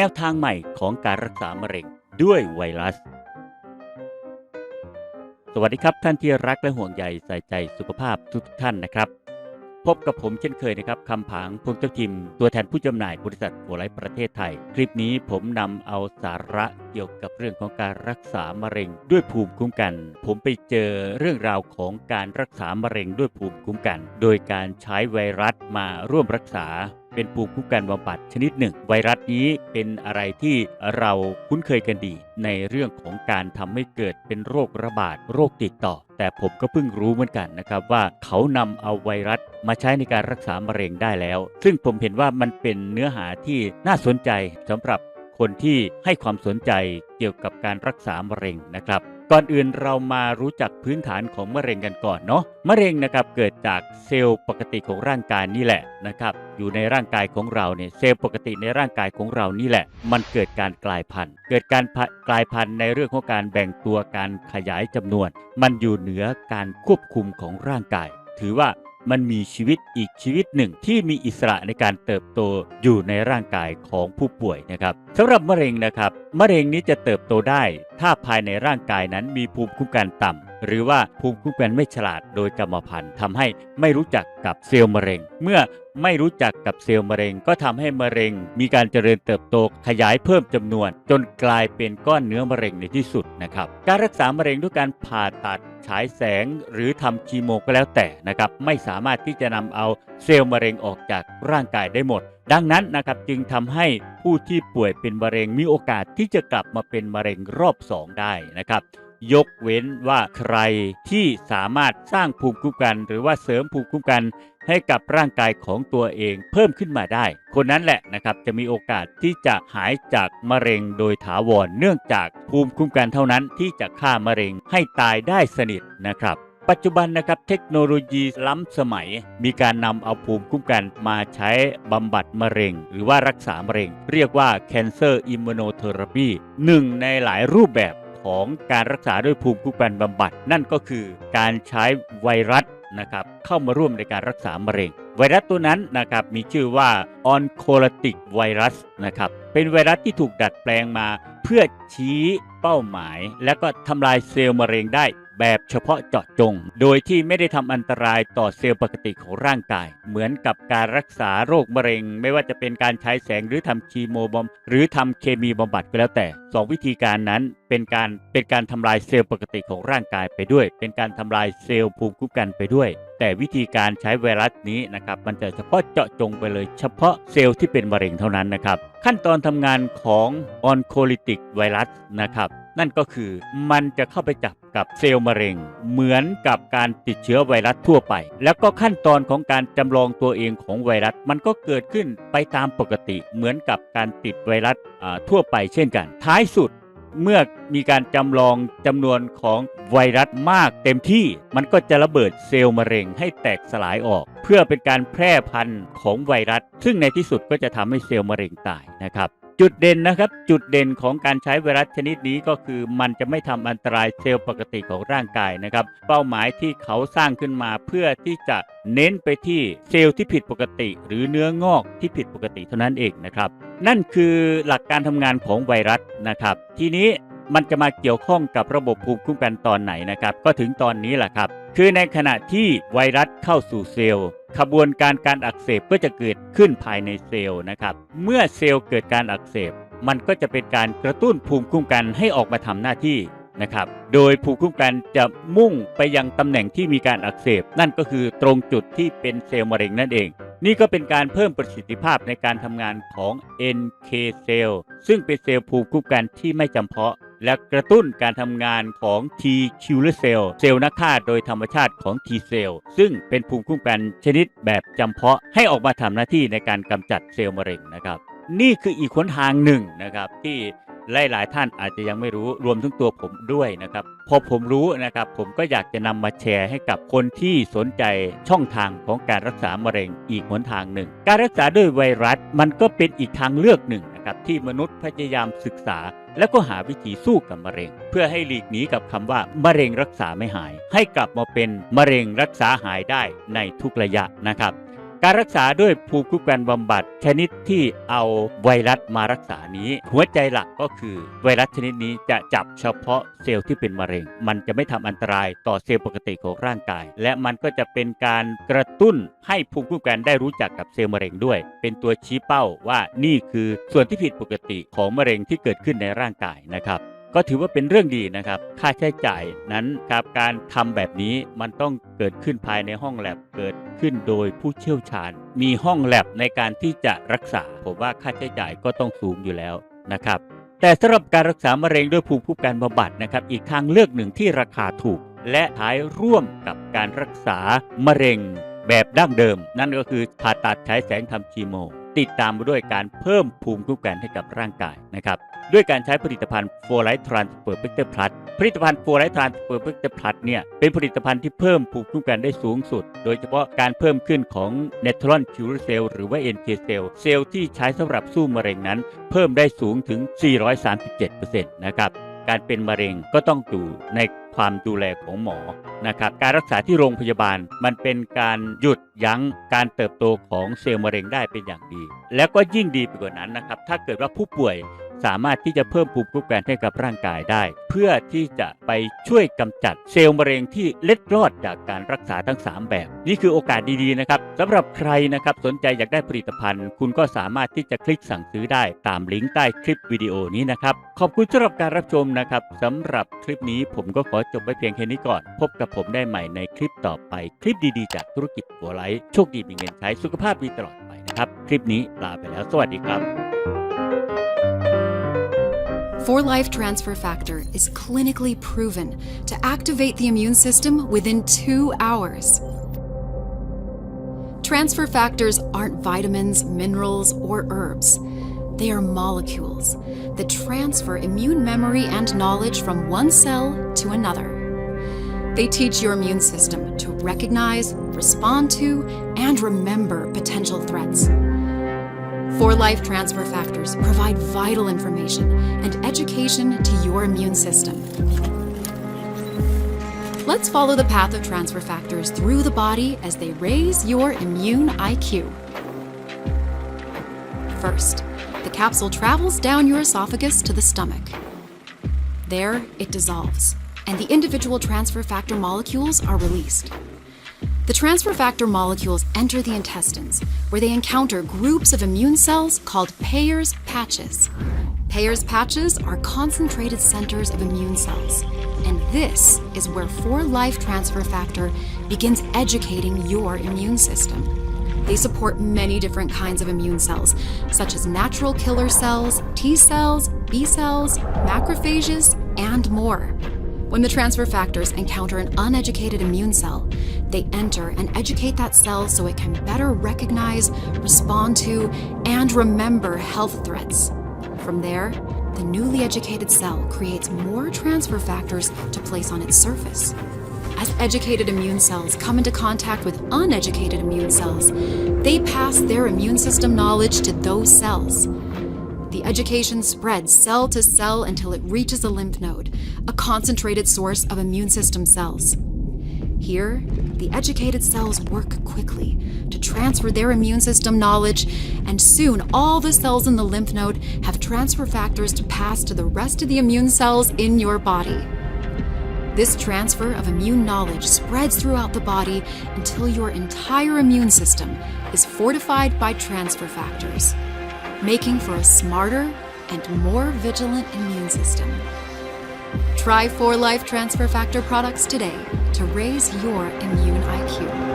แนวทางใหม่ของการรักษามะเร็งด้วยไวรัส สวัสดีครับท่านที่รักและห่วงใยใส่ใจสุขภาพทุกท่านนะครับ พบกับผมเช่นเคยนะครับคำผางพงเจ้าทิม ตัวแทนผู้จำหน่ายบริษัทโฟไลท์ประเทศไทย คลิปนี้ผมนำเอาสาระเกี่ยวกับเรื่องของการรักษามะเร็งด้วยภูมิคุ้มกัน ผมไปเจอเรื่องราวของการรักษามะเร็งด้วยภูมิคุ้มกัน โดยการใช้ไวรัสมาร่วมรักษา เป็นภูมิคุ้มกันบำบัดชนิดหนึ่ง ไวรัสนี้เป็นอะไรที่เราคุ้นเคยกันดี ในเรื่องของการทำให้เกิดเป็นโรคระบาดโรคติดต่อ แต่ผมก็เพิ่งรู้เหมือนกันนะครับว่าเขานำเอาไวรัสมาใช้ในการรักษามะเร็งได้แล้ว ซึ่งผมเห็นว่ามันเป็นเนื้อหาที่น่าสนใจสำหรับคนที่ให้ความสนใจเกี่ยวกับการรักษามะเร็งนะครับ ก่อนอื่นเรามารู้จักพื้นฐานของมะเร็งกันก่อนเนาะมะเร็งนะครับเกิดจากเซลล์ปกติของร่างกายนี่แหละนะครับอยู่ในร่างกายของเราเนี่ยเซลล์ปกติในร่างกายของเรานี่แหละ มันเกิดการกลายพันธุ์ เกิดการพะกลายพันธุ์ในเรื่องของการแบ่งตัวการขยายจำนวน มันอยู่เหนือการควบคุมของร่างกาย ถือว่ามันมีชีวิตอีกชีวิตหนึ่งที่มีอิสระในการเติบโตอยู่ในร่างกายของผู้ป่วยนะครับสำหรับมะเร็งนะครับ มะเร็งนี้จะเติบโตได้ ถ้าภายในร่างกายนั้นมีภูมิคุ้มกันต่ำหรือว่าภูมิคุ้มกันไม่ฉลาดโดยกรรมพันธุ์ทำให้ไม่รู้จักกับเซลล์มะเร็ง เมื่อไม่รู้จักกับเซลล์มะเร็ง ก็ทำให้มะเร็ง มีการเจริญเติบโตขยายเพิ่มจำนวน จนกลายเป็นก้อนเนื้อมะเร็งในที่สุดนะครับ การรักษามะเร็งด้วยการผ่าตัดฉายแสงหรือทำคีโมก็แล้วแต่นะครับไม่สามารถที่จะนำเอาเซลล์มะเร็งออกจากร่างกายได้หมด ดังนั้นนะครับจึงทำให้ผู้ที่ป่วยเป็นมะเร็งมีโอกาสที่จะกลับมาเป็นมะเร็งรอบ 2 ได้นะครับ ยกเว้นว่าใครที่สามารถสร้างภูมิคุ้มกัน หรือว่าเสริมภูมิคุ้มกัน ให้กับร่างกายของตัวเองเพิ่มขึ้นมาได้ คนนั้นแหละนะครับจะมีโอกาสที่จะหายจากมะเร็งโดยถาวรเนื่องจากภูมิคุ้มกันเท่านั้นที่จะฆ่ามะเร็งให้ตายได้สนิทนะครับ ปัจจุบันนะครับเทคโนโลยีล้ำสมัย มีการนำเอาภูมิคุ้มกันมาใช้บำบัดมะเร็ง หรือว่ารักษามะเร็ง เรียกว่า cancer immunotherapy หนึ่งในหลายรูปแบบของการรักษาด้วยภูมิคุ้มกันบำบัด นั่นก็คือการใช้ไวรัสนะครับเข้ามาร่วมในการรักษามะเร็ง ไวรัสตัวนั้นนะครับมีชื่อว่า oncolytic virus นะครับเป็นไวรัสที่ถูกดัดแปลงมา เพื่อชี้เป้าหมาย และก็ทำลายเซลล์มะเร็งได้ แบบเฉพาะเจาะจง โดยที่ไม่ได้ทำอันตรายต่อเซลล์ปกติของร่างกาย เหมือนกับการรักษาโรคมะเร็ง ไม่ว่าจะเป็นการใช้แสงหรือทำคีโมบอมหรือทำเคมีบำบัดก็แล้วแต่สองวิธีการนั้นเป็นการเป็นการทำลายเซลล์ปกติของร่างกายไปด้วย เป็นการทำลายเซลล์ภูมิคุ้มกันไปด้วย แต่วิธีการใช้ไวรัสนี้นะครับ มันจะเฉพาะเจาะจงไปเลย เฉพาะเซลล์ที่เป็นมะเร็งเท่านั้นนะครับ ขั้นตอนทำงานของออนโคลิติกไวรัสนะครับ นั่นก็คือมันจะเข้าไปจับกับเซลล์มะเร็ง เหมือนกับการติดเชื้อไวรัสทั่วไป แล้วก็ขั้นตอนของการจำลองตัวเองของไวรัสมันก็เกิดขึ้นไปตามปกติ เหมือนกับการติดไวรัสทั่วไปเช่นกัน ท้ายสุดเมื่อมีการจำลองจำนวนของไวรัสมากเต็มที่ มันก็จะระเบิดเซลล์มะเร็งให้แตกสลายออก เพื่อเป็นการแพร่พันธุ์ของไวรัส ซึ่งในที่สุดก็จะทำให้เซลล์มะเร็งตายนะครับ จุดเด่นนะครับจุดเด่นของการใช้ไวรัสชนิดนี้ก็คือมันจะไม่ทำอันตรายเซลล์ปกติของร่างกายนะครับ เป้าหมายที่เขาสร้างขึ้นมาเพื่อที่จะเน้นไปที่เซลล์ที่ผิดปกติ หรือเนื้องอกที่ผิดปกติเท่านั้นเองนะครับ นั่นคือหลักการทำงานของไวรัสนะครับ ทีนี้มันจะมาเกี่ยวข้องกับระบบภูมิคุ้มกันตอนไหนนะครับ ก็ถึงตอนนี้แหละครับ คือในขณะที่ไวรัสเข้าสู่เซลล์ ขบวนการการอักเสบก็จะเกิดขึ้นภายในเซลล์นะครับ เมื่อเซลล์เกิดการอักเสบ มันก็จะเป็นการกระตุ้นภูมิคุ้มกันให้ออกมาทำหน้าที่นะครับ โดยภูมิคุ้มกันจะมุ่งไปยังตำแหน่งที่มีการอักเสบ นั่นก็คือตรงจุดที่เป็นเซลล์มะเร็งนั่นเอง นี่ก็เป็นการเพิ่มประสิทธิภาพในการทำงานของ NK เซลล์ซึ่งเป็นเซลล์ภูมิคุ้มกันที่ไม่จำเพาะ และกระตุ้นการทำงานของ T killer cell เซลล์นักฆ่าโดยธรรมชาติของ T cell ซึ่งเป็นภูมิคุ้มกันชนิดแบบจำเพาะให้ออกมาทำหน้าที่ในการกำจัดเซลล์มะเร็งนะครับ นี่คืออีกหนทางหนึ่งนะครับที่หลายๆท่านอาจจะยังไม่รู้รวมทั้งตัวผมด้วยนะครับ พอผมรู้นะครับ ผมก็อยากจะนำมาแชร์ให้กับคนที่สนใจช่องทางของการรักษามะเร็งอีกหนทางหนึ่ง การรักษาด้วยไวรัสมันก็เป็นอีกทางเลือกหนึ่ง นะครับที่มนุษย์พยายามศึกษา และก็หาวิธีสู้กับมะเร็ง เพื่อให้หลีกหนีกับคำว่ามะเร็งรักษาไม่หาย ให้กลับมาเป็นมะเร็งรักษาหายได้ในทุกระยะนะครับ การรักษาด้วยภูมิคุ้มกันบำบัดชนิดที่เอาไวรัสมารักษานี้ หัวใจหลักก็คือไวรัสชนิดนี้จะจับเฉพาะเซลล์ที่เป็นมะเร็ง มันจะไม่ทำอันตรายต่อเซลล์ปกติของร่างกาย และมันก็จะเป็นการกระตุ้นให้ภูมิคุ้มกันได้รู้จักกับเซลล์มะเร็งด้วย เป็นตัวชี้เป้าว่านี่คือส่วนที่ผิดปกติของมะเร็งที่เกิดขึ้นในร่างกายนะครับ ก็ถือว่าเป็นเรื่องดีนะครับ ค่าใช้จ่ายนั้นครับการทำแบบนี้มันต้องเกิดขึ้นภายในห้องแลบเกิดขึ้นโดยผู้เชี่ยวชาญ มีห้องแลบในการที่จะรักษา ผมว่าค่าใช้จ่ายก็ต้องสูงอยู่แล้วนะครับ แต่สำหรับการรักษามะเร็งด้วยภูมิคุ้มกันบำบัดนะครับ อีกทางเลือกหนึ่งที่ราคาถูก และท้ายร่วมกับการรักษามะเร็งแบบดั้งเดิม นั่นก็คือผ่าตัดใช้แสงทำคีโม ติดตามมาด้วยการเพิ่มภูมิคุ้มกันให้กับร่างกายนะครับ ด้วยการใช้ผลิตภัณฑ์โฟไลท์ทรานสเฟอร์เ c กเตอร์พลัสผลิตภัณฑ์โฟไลท์ทรานสเฟอร์เ c กเตอร์พลัสเนี่ยเป็นผลิตภัณฑ์ที่เพิ่มภูมิคุ้มกันได้สูงสุด โดยเฉพาะการเพิ่มขึ้นของเนทรอนคิวเซลหรือว่า NK เซลเซลล์ที่ใช้สำหรับสู้มะเร็งนั้น เพิ่มได้สูงถึง 437%นะครับการเป็นมะเร็งก็ต้องอยู่ในความดูแลของหมอนะครับการรักษาที่โรงพยาบาลมันเป็นการหยุดยั้งการเติบโตของเซลล์มะเร็งได้เป็นอย่างดี แล้วก็ยิ่งดีไปกว่านั้นนะครับถ้าเกิดว่าผู้ป่วย สามารถที่จะเพิ่มภูมิคุ้มกันให้กับร่างกายได้ เพื่อที่จะไปช่วยกำจัดเซลล์มะเร็งที่เล็ดรอดจากการรักษาทั้ง 3 แบบ นี่คือโอกาสดีๆนะครับสำหรับใครนะครับสนใจอยากได้ผลิตภัณฑ์ คุณก็สามารถที่จะคลิกสั่งซื้อได้ตามลิงก์ใต้คลิปวิดีโอนี้นะครับขอบคุณสำหรับการรับชมนะครับสำหรับคลิปนี้ผมก็ขอจบไว้เพียงแค่นี้ก่อน พบกับผมได้ใหม่ในคลิปต่อไป คลิปดีๆ จากธุรกิจหัวไลท์โชคดีมีเงินใช้สุขภาพดีตลอดไปนะครับ คลิปนี้ลาไปแล้ว สวัสดีครับ For Life Transfer Factor is clinically proven to activate the immune system within two hours. Transfer factors aren't vitamins, minerals, or herbs. They are molecules that transfer immune memory and knowledge from one cell to another. They teach your immune system to recognize, respond to, and remember potential threats. For Life Transfer Factors provide vital information and education to your immune system. Let's follow the path of transfer factors through the body as they raise your immune IQ. First, the capsule travels down your esophagus to the stomach. There, it dissolves, and the individual transfer factor molecules are released. The transfer factor molecules enter the intestines, where they encounter groups of immune cells called Payer's patches. Payer's patches are concentrated centers of immune cells, and this is where 4 Life Transfer Factor begins educating your immune system. They support many different kinds of immune cells, such as natural killer cells, T cells, B cells, macrophages, and more. When the transfer factors encounter an uneducated immune cell, they enter and educate that cell so it can better recognize, respond to, and remember health threats. From there, the newly educated cell creates more transfer factors to place on its surface. As educated immune cells come into contact with uneducated immune cells, they pass their immune system knowledge to those cells. The education spreads cell to cell until it reaches a lymph node, a concentrated source of immune system cells. Here, the educated cells work quickly to transfer their immune system knowledge, and soon all the cells in the lymph node have transfer factors to pass to the rest of the immune cells in your body. This transfer of immune knowledge spreads throughout the body until your entire immune system is fortified by transfer factors, making for a smarter and more vigilant immune system. Try 4 Life Transfer Factor products today to raise your immune IQ.